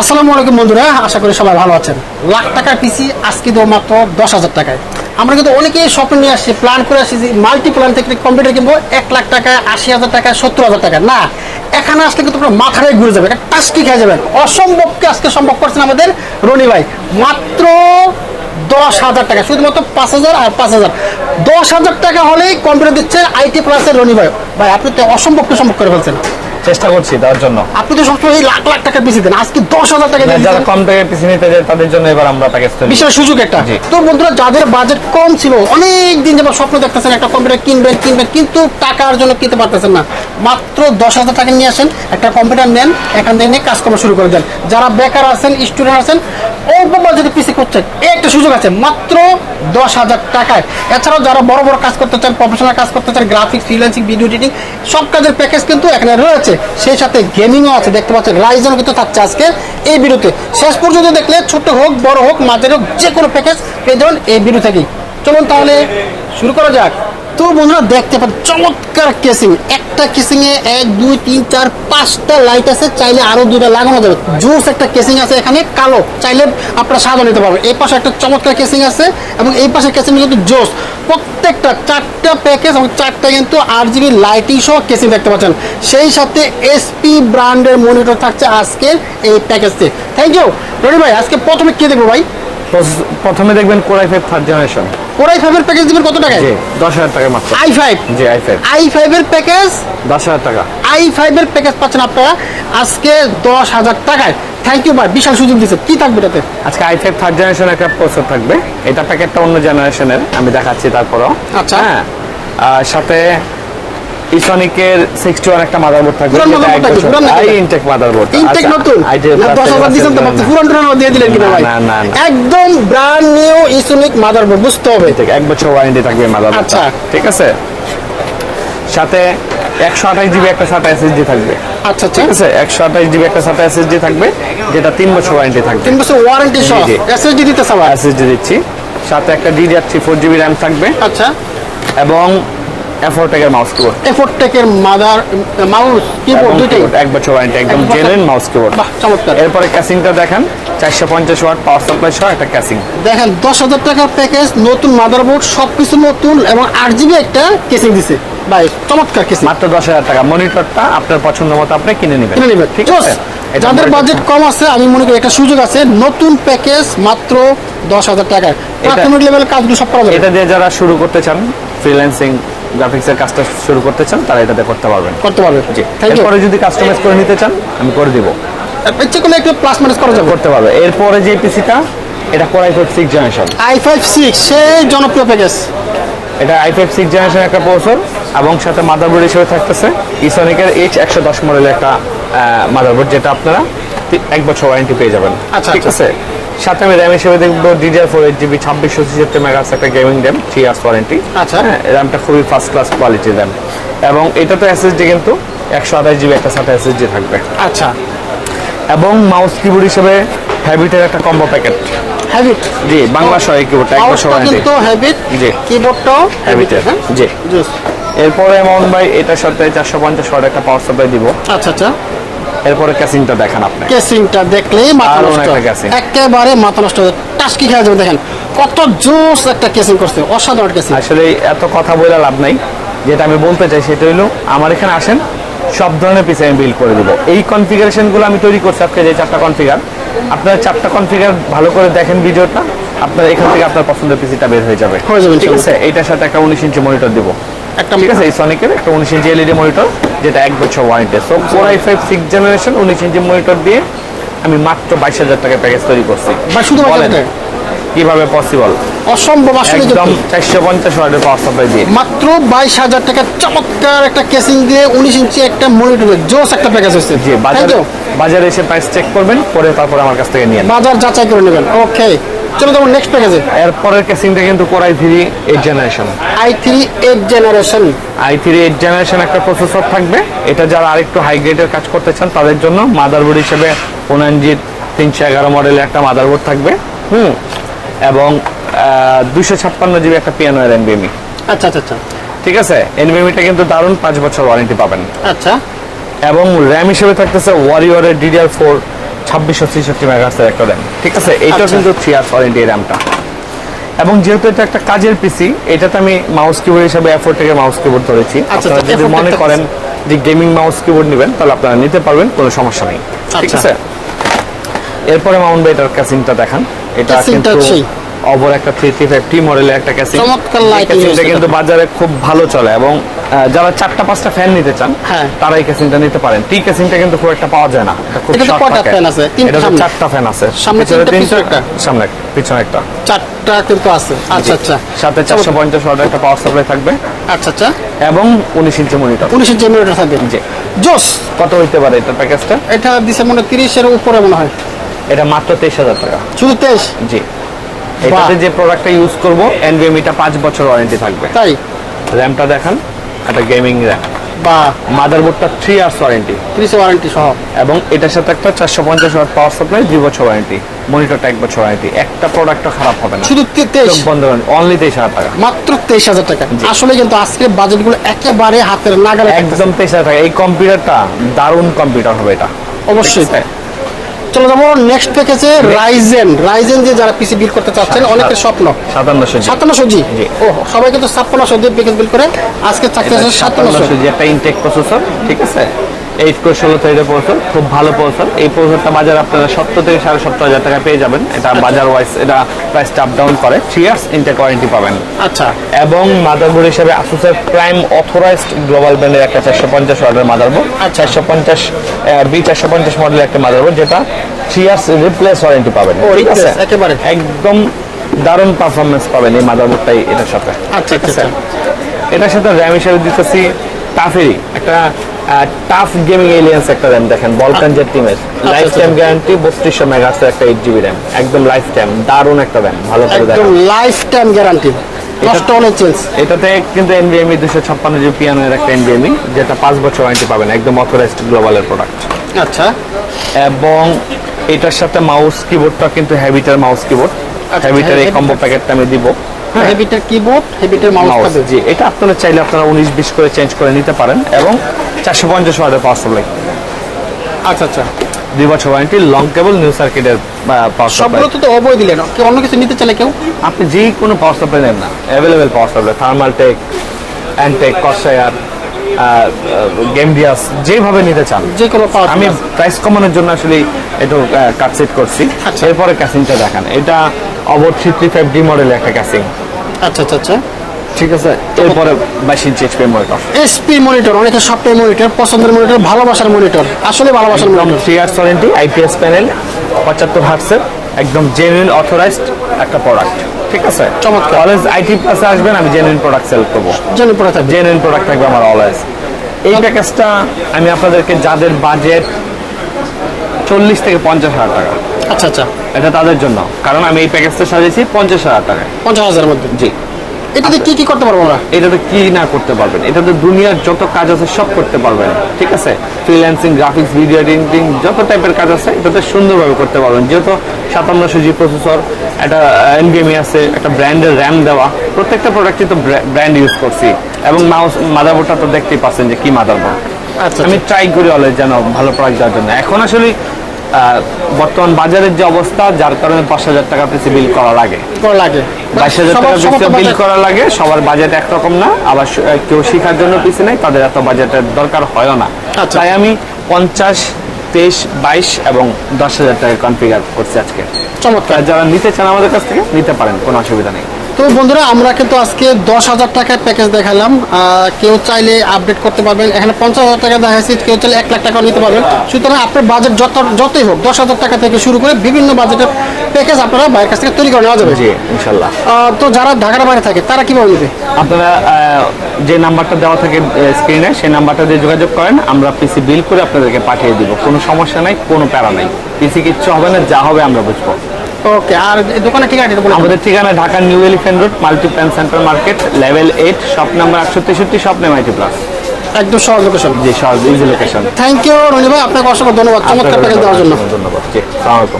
আসসালামু আলাইকুম বন্ধুরা, আশা করি সবাই ভালো আছেন। লাখ টাকার পিসি, আজকে দেবো মাত্র দশ হাজার টাকায়। আমরা কিন্তু অনেকেই স্বপ্ন নিয়ে আসছি প্ল্যান করে আসছি যে মাল্টি প্ল্যান থেকে কম্পিউটার কিনবো, এক লাখ টাকা, আশি হাজার টাকা, সত্তর হাজার টাকা। না, এখানে আসলে কিন্তু আপনার মাথায় ঘুরে যাবে, একটা টাস্কি খেয়ে যাবেন। অসম্ভবকে আজকে সম্ভব করছেন আমাদের রনি ভাই। মাত্র দশ হাজার টাকা, শুধুমাত্র পাঁচ হাজার আর পাঁচ হাজার। দশ হাজার টাকা হলেই কম্পিউটার দিচ্ছে আইটি প্লাসের রনি ভাই। ভাই, আপনি তো অসম্ভবকে সম্ভব করে ফেলছেন। চেষ্টা করছি দেওয়ার জন্য। আপনি তো সবসময় লাখ লাখ টাকা পিছিয়ে দেন আজকে দশ হাজার টাকা যারা কম টাকা পিছিয়ে নিতে যায় তাদের জন্য এবার আমরা প্যাকেজ বিশাল সুযোগ একটা। তো বন্ধুরা যাদের বাজেট কম ছিল অনেক দিন যাবার স্বপ্ন দেখতেছেন একটা কম্পিউটার কিনবেন কিনবেন কিন্তু টাকার জন্য কিনতে পারতেছেন না। মাত্র দশ হাজার টাকা নিয়ে আসেন একটা কম্পিউটার নেন এখান থেকে নিয়ে কাজ করা শুরু করে দেন। যারা বেকার আছেন স্টুডেন্ট আছেন অল্প বাজেটে পিসি করছেন এই একটা সুযোগ আছে, মাত্র দশ হাজার টাকায়। এছাড়াও যারা বড় বড় কাজ করতে চান প্রফেশনাল কাজ করতে চান গ্রাফিক্স ফ্রিল্যান্সিং ভিডিও এডিটিং সব কাজের প্যাকেজ কিন্তু এখানে রয়েছে। সেই সাথে গেমিংও আছে, দেখতে পাচ্ছেন রাইজনও কিন্তু থাকছে আজকে এই ভিডিওতে শেষ পর্যন্ত দেখলে ছোট হোক, বড় হোক, মাঝের হোক যে কোনো প্যাকেজ পেয়ে যাবেন এই ভিডিও থেকেই। চলুন তাহলে শুরু করা যাক। তো বন্ধুরা দেখতে পাচ্ছেন, চমৎকার কেসিং একটা কেসিং এ এক, দুই, তিন, চার, পাঁচটা লাইট আছে, চাইলে আরও দুইটা লাগানো যাবে। জোস একটা কেসিং আছে এখানে, কালো। চাইলে আপনারা সাদা নিতে পারবেন। এই পাশে একটা চমৎকার কেসিং আছে এবং এই পাশে কেসিং কিন্তু জোস। প্রত্যেকটা চারটা প্যাকেজ এবং চারটা কিন্তু আট জিবি লাইটিং সহ কেসিং দেখতে পাচ্ছেন। সেই সাথে এসপি ব্র্যান্ডের মনিটর থাকছে আজকের এই প্যাকেজটি থ্যাংক ইউ রনি ভাই, আজকে প্রথমে কি দেখব ভাই? প্রথমে দেখবেন core i five third generation core i ফাইভের প্যাকেজ দিবেন কত টাকায়? জি দশ হাজার টাকা মাত্র। আই ফাইভ জি আই ফাইভ আই ফাইভের প্যাকেজ দশ হাজার টাকা। আই ফাইভের প্যাকেজ পাচ্ছেন আপনারা আজকে দশ হাজার টাকায়। থ্যাংক ইউ ভাই। বিশাল সুযোগ দিচ্ছে কি থাকবে এটাতে? আজকে আই ফাইভ থার্ড জেনারেশন একটা প্রসেসর থাকবে। এটা প্যাকেটটা অন্য জেনারেশনের আমি দেখাচ্ছি তারপরও। আচ্ছা। হ্যাঁ। আর সাথে ইসনিকের সিক্সটি ওয়ান একটা মাদারবোর্ড থাকবে। আই ইনটেক মাদারবোর্ড ইনটেক নতুন? না, দশ হাজার তো ভাবছি পুরান টুরান দিয়ে দিলেন কিনা ভাই না, না, না। একদম ব্র্যান্ড নিউ ইসোনিক মাদারবোর্ড বুঝতে হবে। এক বছর ওয়ারেন্টি থাকবে মাদারবোর্ড আচ্ছা। ঠিক আছে? সাথে একশো আঠাশ জিবি একটা সাটা এসএসডি থাকবে। আচ্ছা আচ্ছা। ঠিক আছে? একশো আঠাশ জিবি একটা সাটা এসএসডি থাকবে যেটা তিন বছর ওয়ারেন্টি থাকবে। তিন বছর ওয়ারেন্টি সহ। এসএসডি দিতে সবাই এসএসডি দিচ্ছি। সাথে একটা DDR three four GB RAM থাকবে। আচ্ছা। এবং এফোরটেকের মাউস কিবোর্ড এফোর্ট টেকের মাদার মাউস কিবোর্ড দুইটাই। এক বছর ওয়ারেন্টি একদম এক জেনুইন মাউস কিবোর্ড বাহ চমৎকার। এরপরে ক্যাসিংটা দেখেন চারশো পঞ্চাশ ওয়াট পাওয়ার সাপ্লাই সহ একটা ক্যাসিং দেখেন দশ হাজার টাকার প্যাকেজ নতুন মাদারবোর্ড সবকিছু নতুন এবং আট জিবি একটা কেসিং দিছে। ভাই চমৎকার কেসিং মাত্র দশ হাজার টাকা। মনিটরটা আপনার পছন্দ মতো আপনি কিনে নেবেন। কিনে নেবেন। ঠিক আছে? যাদের বাজেট কম আছে আমি মনে করি একটা সুযোগ আছে নতুন প্যাকেজ মাত্র দশ হাজার টাকায়। প্রাথমিক লেভেলের কাজগুলো সব করা এটা দিয়ে যারা শুরু করতে চান ফ্রিল্যান্সিং গ্রাফিক্সের কাজটা শুরু করতে চান তারা এটাতে করতে পারবেন। করতে পারবে। জি। থ্যাংক ইউ এরপরে যদি কাস্টমাইজ করে নিতে চান আমি করে দিব। ইচ্ছে করলে একটু প্লাস মাইনাস করা যাবে। করতে পারবে। এরপরে যে পিসিটা এটা core i five six generation i five six সেই জনপ্রিয় প্যাকেজ এটা আই ফাইভ সিক্স জেনারেশন একটা প্রসেসর এবং সাথে মাদারবোর্ড হিসেবে থাকতেছে ইসনিকের এইচ একশো দশ মডেলের একটা মাদারবোর্ড যেটা আপনারা এক বছর ওয়ারেন্টি পেয়ে যাবেন। আচ্ছা, ঠিক আচ্ছা। আছে? সাথে আমি র্যাম হিসেবে দেখব ডিডিআর ফোর এইট জিবি ছাব্বিশশো ছিয়াত্তর মেগাহার্টজ একটা gaming RAM three years warranty আচ্ছা। র্যামটা খুবই ফার্স্ট ক্লাস কোয়ালিটি র্যাম এবং এটাতে এসএসডি কিন্তু একশো আঠাশ জিবি একটা সাথে এসএসডি থাকবে। আচ্ছা। এবং মাউস কিবোর্ড হিসেবে হ্যাবিটের একটা কম্বো প্যাকেট হ্যাবিট জি বাংলা সহ কিবোর্ডটা এক বছর কিন্তু হ্যাবিট জি। কিবোর্ডটাও হ্যাবিটের হ্যাঁ? জি। এরপরে এমন ভাই এটার সাথে চারশো পঞ্চাশ ওয়াট একটা পাওয়ার সাপ্লাই দিব। আচ্ছা আচ্ছা। এরপরে ক্যাসিংটা দেখান আপনি। কেসিংটা দেখলেই মাথা নষ্ট। একেবারে মাথা নষ্ট। টাস্কি খেয়ে যাবে দেখেন। কত জোস একটা কেসিং করছে অসাধারণ কেসিং আসলে এত কথা বলে লাভ নাই। যেটা আমি বলতে চাই সেটা হলো আমার এখানে আসেন সব ধরনের পিসি আমি বিল্ড করে দিব। এই কনফিগারেশনগুলো আমি তৈরি করছি আজকে যে চারটা কনফিগার আপনারা চারটা কনফিগার ভালো করে দেখেন ভিডিওটা। আপনার এখান থেকে আপনার পছন্দের পিসিটা বের হয়ে যাবে। ঠিক আছে? এইটার সাথে একটা উনিশ ইঞ্চি মনিটর দিব। একটা ঠিক আছে? এই সনিকের একটা উনিশ ইঞ্চি এলইডি মনিটর যেটা এক বছর warranty so four i five six generation উনিশ ইঞ্চি মনিটর দিয়ে আমি মাত্র বাইশ হাজার টাকা প্যাকেজ তৈরি করছি। বলেন, কীভাবে পসিবল অসম্ভব আসলে একদম চারশো পঞ্চাশ ওয়াটের পাওয়ার সাপ্লাই দিয়ে। মাত্র বাইশ হাজার টাকা চমৎকার একটা কেসিং দিয়ে উনিশ ইঞ্চি একটা মনিটর জোস একটা প্যাকেজ হচ্ছে জি বাজারে বাজারে এসে প্রাইস চেক করবেন পরে তারপরে আমার কাছ থেকে নিয়ে বাজার যাচাই করে নেবেন। ওকে চলো তোমার নেক্সট প্যাকেজে এরপরের কেসিংটা কিন্তু core i three eight generation i three eight generation i three eight generation একটা প্রসেসর থাকবে। এটা যারা আরেকটু হাই গ্রেডের কাজ করতে চান তাদের জন্য মাদারবোর্ড হিসেবে ওনানজির তিনশো এগারো মডেলের একটা মাদারবোর্ড থাকবে। হুম। এবং দুশো ছাপ্পান্ন জিবি একটা পিয়ানো এর এনবিএমি আচ্ছা আচ্ছা আচ্ছা। ঠিক আছে? এনবিএমিটা কিন্তু দারুণ পাঁচ বছর ওয়ারেন্টি পাবেন। আচ্ছা। এবং র্যাম হিসেবে থাকতেছে ওয়ারিয়রের ডিডিআর ফোর ছাব্বিশশো ছেষট্টি মেগাহার্সের একটা র্যাম ঠিক আছে? এইটা আচ্ছা। কিন্তু থ্রি ইয়ার্স ওয়ারেন্টি র্যামটা এবং যেহেতু এটা একটা কাজের পিসি এটাতে আমি মাউস কিবোর্ড হিসাবে এফোর থেকে মাউস কিবোর্ড ধরেছি। আচ্ছা, আপনারা আচ্ছা, যদি মনে করেন যে গেমিং মাউস কিবোর্ড নেবেন তাহলে আপনারা নিতে পারবেন কোনো সমস্যা নেই। ঠিক। আছে? এরপরে মাউন্ট ভাই এটার ক্যাসিংটা দেখান। এটা কিন্তু অবর একটা থ্রি থ্রি ফাইভ টি মডেলের একটা ক্যাসিং চমৎকার ক্যাসিংটা কিন্তু বাজারে খুব ভালো চলে এবং যারা চারটা পাঁচটা ফ্যান নিতে চান হ্যাঁ। তারা এই ক্যাসিংটা নিতে পারেন। টি ক্যাসিংটা কিন্তু খুব একটা পাওয়া যায় না। এটা short কয়টা থাকে। আছে? এটাতে সামনে? চারটা ফ্যান আছে। সামনে তিনটা, পিছনে একটা? সামনে একটা, পিছনে একটা। চারটা কিন্তু আছে। আচ্ছা আচ্ছা। সাথে চারশো পঞ্চাশ ওয়াটের একটা পাওয়ার সাপ্লাই থাকবে। আচ্ছা আচ্ছা। এবং উনিশ ইঞ্চি মনিটর উনিশের জেনারেটর থাকবে। জি। জোস। কত হইতে পারে এটা প্যাকেজটা এটা দিছে মনে হয় তিরিশের উপরে মনে হয়। এটা মাত্র তেইশ হাজার টাকা। শুধু তেইশ? জি। এটাতে যে প্রোডাক্টটা ইউজ করব এনভিএমিটা পাঁচ বছর ওয়ারেন্টি থাকবে। তাই? র্যামটা দেখান একটা গেমিং র্যাম বা মাদারবোর্ডটা থ্রি ইয়ার্স ওয়ারেন্টি তিরিশে ওয়ারেন্টি সহ। এবং এটার সাথে একটা চারশো পঞ্চাশ ওয়াট পাওয়ার সাপ্লাই দুই বছর ওয়ারেন্টি মনিটরটা এক বছর ওয়ারেন্টি একটা প্রোডাক্টও খারাপ হবে না। শুধু তে- তেইশ। চোখ বন্ধ করেন অনলি তেইশ হাজার টাকা। মাত্র তেইশ হাজার টাকা। আসলে কিন্তু আজকের বাজেটগুলো একেবারে হাতের নাগালে একদম তেইশ হাজার টাকা। এই কম্পিউটারটা দারুণ কম্পিউটার হবে এটা। অবশ্যই। আছে? চলো যাব নেক্সট প্যাকেজে রাইজেন রাইজেন যে যারা পিসি বিল করতে চাচ্ছেন অনেকের স্বপ্ন। সাতান্নশো সজি সাতান্নশো জি। ও সবাই কিন্তু ছাপ্পান্নশো দিয়ে প্যাকেজ বিল করে। আজকে সাতান্নশো সাতান্নশো একটা ইনটেক প্রসেসর ঠিক আছে? এইট কোর ষোলো থ্রেডের প্রসেসর খুব ভালো প্রসেসর এই প্রসেসরটা বাজার আপনারা সত্তর থেকে সাড়ে সত্তর হাজার টাকা পেয়ে যাবেন। এটা বাজার ওয়াইজ এটা প্রাইসটা আপ ডাউন করে। থ্রি ইয়ার্স ইনটেক ওয়ারেন্টি পাবেন। আচ্ছা। এবং মাদারবোর্ড হিসেবে আসুসের প্রাইম অথরাইজড গ্লোবাল ব্র্যান্ডের একটা চারশো পঞ্চাশ ওয়ার্ডের মাদারবোর্ড। আচ্ছা। চারশো পঞ্চাশ বি চারশো পঞ্চাশ মডেলের একটা মাদারবোর্ড যেটা থ্রি ইয়ার্স রিপ্লেস ওয়ারেন্টি পাবেন। ঠিক আছে? একেবারে। একদম দারুণ পারফরমেন্স পাবেন এই মাদারবোর্ডটাই এটার সাথে। আচ্ছা ঠিক আচ্ছা। আছে এটার সাথে র্যাম হিসেবে দিতেছি টাফেরই একটা টাফ গেমিং এলিয়েন্স একটা র্যাম দেখেন বলকান জেট টিমের লাইফ। টাইম গ্যারান্টি বত্রিশশো মেগাহার্সের একটা এইট জিবি র্যাম একদম লাইফ টাইম দারুণ একটা র্যাম ভালো করে একদম দেখেন। লাইফ টাইম গ্যারান্টি নষ্ট হলে চেঞ্জ এটাতে কিন্তু এনবিএমই দুশো ছাপ্পান্ন জিবি পিয়ানোর একটা এনবিএমই যেটা পাঁচ বছর ওয়ারেন্টি পাবেন একদম অথরাইজড গ্লোবালের প্রোডাক্ট আচ্ছা। এবং এটার সাথে মাউস কিবোর্ডটা কিন্তু হ্যাবিটার মাউস কিবোর্ড হ্যাবিটার এই কম্বো প্যাকেটটা আমি দিব। হ্যাঁ। হেভিটের কিবোর্ড হেভিটের মাউস মাউস জি এটা আপনারা চাইলে আপনারা উনিশ বিশ করে চেঞ্জ করে নিতে পারেন। এবং চারশো পঞ্চাশ ওয়াটের পাওয়ার সাপ্লাই আচ্ছা আচ্ছা। দুই বছর ওয়ারেন্টি লং কেবল নিউ সার্কিটের পাওয়ার সাপ্লাই সবগুলো তো তো অবৈ দিলেন অন্য কিছু নিতে চাইলে কেউ? আপনি যে কোনো পাওয়ার সাপ্লাই নেন না। Available power supply Thermaltake Antec Corsair GameDias যেভাবে নিতে চান। যে কোনো আমি প্রাইস কমানোর জন্য আসলে একটু কাট সেট করছি। আচ্ছা। এরপরে ক্যাসিংটা দেখান। এটা অবর থ্রি ফাইভ ডি মডেলের একটা ক্যাসিং আচ্ছা আচ্ছা আচ্ছা। ঠিক আছে? এরপরে বাইশ ইঞ্চি এইচপি মনিটর এসপি মনিটর অনেকের সফটওয়্যার মনিটর পছন্দের মনিটর ভালোবাসার মনিটর আসলে ভালোবাসার monitor three years warranty IPS panel পঁচাত্তর হার্টসের একদম জেনুইন অথরাইজড একটা প্রোডাক্ট ঠিক আছে? চমৎকার। অলওয়েজ আইটি প্লাসে আসবেন আমি জেনুইন প্রোডাক্ট সেল করব। জেনে পড়ে থাকবে। জেনুইন প্রোডাক্ট থাকবে আমার অলওয়েজ এই প্যাকেজটা আমি আপনাদেরকে যাদের বাজেট চল্লিশ থেকে পঞ্চাশ হাজার টাকা। আচ্ছা আচ্ছা। এটা তাদের জন্য। কারণ আমি এই প্যাকেজটা সাজিয়েছি পঞ্চাশ হাজার টাকায়। পঞ্চাশ হাজারের মধ্যে। জি। এটাতে কি কি করতে পারব আমরা? এটাতে কি না করতে পারবেন? এটাতে দুনিয়ার যত কাজ আছে সব করতে পারবেন ঠিক আছে? ফ্রিল্যান্সিং গ্রাফিক্স ভিডিও এডিটিং যত টাইপের কাজ আছে এটাতে সুন্দরভাবে করতে পারবেন। যেহেতু সাতান্নশো জি প্রসেসর একটা এনবিএমই আছে একটা ব্র্যান্ডের র্যাম দেওয়া প্রত্যেকটা প্রোডাক্টই তো ব্র্যান্ড ইউজ করছি। এবং মাউস মাদারবোর্ডটা তো দেখতেই পাচ্ছেন যে কি মাদারবোর্ড আচ্ছা আমি ট্রাই করি অলওয়েজ যেন ভালো প্রোডাক্ট দেওয়ার জন্য। এখন আসলে বর্তমান বাজারের যে অবস্থা যার কারণে পাঁচ হাজার টাকা পিসি বিল করা লাগে। করা লাগে। বাইশ হাজার সবার- টাকা পিসি বিল করা লাগে সবার বাজেট একরকম না আবার কেউ শেখার জন্য পিসি নেই তাদের এত বাজেটের দরকার হয় না। আচ্ছা। তাই আমি পঞ্চাশ তেইশ বাইশ এবং দশ হাজার টাকা কনফিগার করছি আজকে। চমৎকার। যারা নিতে চান আমাদের কাছ থেকে নিতে পারেন কোনো অসুবিধা নেই। তো বন্ধুরা আমরা কিন্তু আজকে দশ হাজার টাকার প্যাকেজ দেখালাম। কেউ চাইলে আপডেট করতে পারবেন। এখানে পঞ্চাশ হাজার টাকা দেখাচ্ছি কেউ চাইলে এক লাখ টাকা নিতে পারবেন। সুতরাং আপনার বাজেট যত যতই হোক দশ হাজার টাকা থেকে শুরু করে বিভিন্ন বাজেটের প্যাকেজ আপনারা বাইরের কাছ থেকে তৈরি করে নেওয়া যাবে। জি ইনশাল্লাহ তো যারা ঢাকার বাইরে থাকে তারা কীভাবে নেবে? আপনারা যে নাম্বারটা দেওয়া থাকে স্ক্রিনে সেই নাম্বারটা দিয়ে যোগাযোগ করেন। আমরা পিসি বিল করে আপনাদেরকে পাঠিয়ে দিব। কোনো সমস্যা নাই কোনো প্যারা নাই। পিসি কিচ্ছু হবে না যা হবে আমরা বুঝব। ওকে আর এই দোকানের ঠিকানা এটা বলে আমাদের ঠিকানা Dhaka new elephant road Multiplan centre market level eight shop number একশো তেষট্টি শপ নেম আইটি প্লাস। একদম সহজ লোকেশন জি সহজ easy location thank you Roni ভাই আপনাকে অসংখ্য ধন্যবাদ। চমৎকার প্যাকেজ দেওয়ার জন্য। ধন্যবাদ। জি সালামালাইকুম